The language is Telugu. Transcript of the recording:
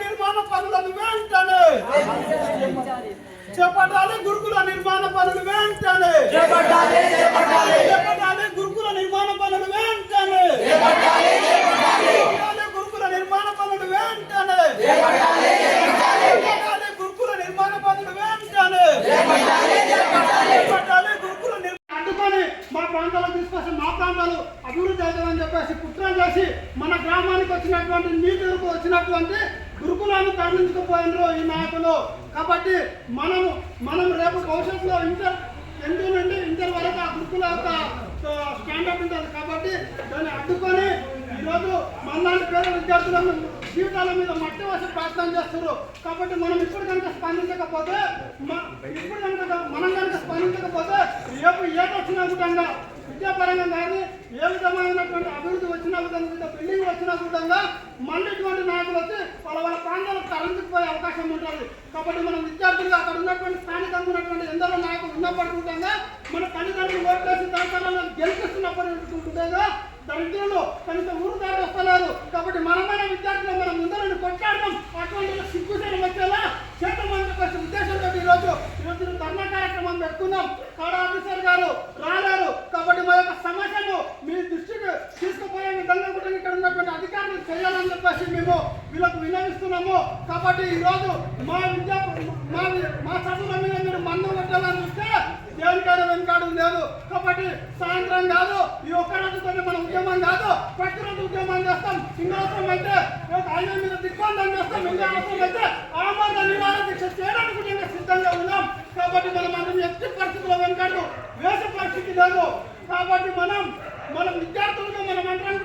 నిర్మాణ పనులను వెంటనే చేపట్టాలి గురుకుల నిర్మాణ పనులు వెంటనే చేపట్టాలి గురుకుల నిర్మాణ పనులు వెంటనే చేపట్టాలి గురుకుల నిర్మాణ పనులు వెంటనే చేపట్టాలి గురుకుల నిర్మాణ పనులు వెంటనే చేపట్టాలి గురుకుల నిర్మాణ అడ్డుకొని మా ప్రాంతాలకు తీసుకొచ్చి మా ప్రాంతాలు అభివృద్ధి అవుతుందని చెప్పేసి పుత్రం చేసి మన గ్రామానికి వచ్చినటువంటి నీటికి వచ్చినటువంటి గురుకులాన్ని తరలించుకుపోయినారు ఈ నాయకులు. కాబట్టి మనము మనం రేపు భవిష్యత్తులో ఇంటర్ ఎందు నుండి ఇంటర్ వరకు ఆ గురుకుల యొక్క స్టాండర్డ్ ఉంటుంది. కాబట్టి దాన్ని అడ్డుకొని ఈరోజు మనలాంటి పేద విద్యార్థులను జీవితాల మీద మట్టి వేసి ప్రయత్నం చేస్తారు కాబట్టి మనం ఇప్పుడు కనుక స్పందించకపోతే ఇప్పుడు కనుక మనం కనుక స్పందించకపోతే రేపు ఏదొచ్చినా కూడా విద్యాపరంగా కానీ ఏ విధమైనటువంటి అభివృద్ధి వచ్చినా విధంగా బిల్డింగ్ వచ్చినా కూడా మళ్ళీ ఇటువంటి నాయకులు వచ్చి వాళ్ళ వాళ్ళ ప్రాంతాలకు తరలించుకుపోయే అవకాశం ఉంటుంది. కాబట్టి మనం విద్యార్థులుగా అక్కడ ఉన్నటువంటి స్థానికంగా ఉన్నటువంటి ఎందరో నాయకులు ఉన్నప్పటికీ కూడా మన తల్లిదండ్రులు ఓట్లేసి తరతరాలను గెలిపిస్తున్నప్పటికీ కూడా దరిద్రులు కనీసం ఊరు దారి వస్తలేదు కాబట్టి మనం మేము వీళ్ళకు వినవిస్తున్నాము కాబట్టి ఈరోజు మా విద్యా మా మా చదువుల మీద మీరు మందు పెట్టాలని చూస్తే దేనికైనా వెనుకాడు లేదు కాబట్టి సాయంత్రం కాదు ఈ ఒక్క రోజుతోనే మన ఉద్యమం కాదు. ప్రతిరోజు ఉద్యమం చేస్తాం. ఇంకా అవసరం అయితే ఆయన మీద దిగ్బంధం చేస్తాం. ఇంకా అవసరం అయితే ఆమోద నివారణ దీక్ష చేయడానికి కూడా సిద్ధంగా ఉన్నాం. కాబట్టి మనం అందరం ఎట్టి పరిస్థితుల్లో వెనుకాడు వేసే పరిస్థితి లేదు. కాబట్టి మనం మనం విద్యార్థులుగా మనం అందరం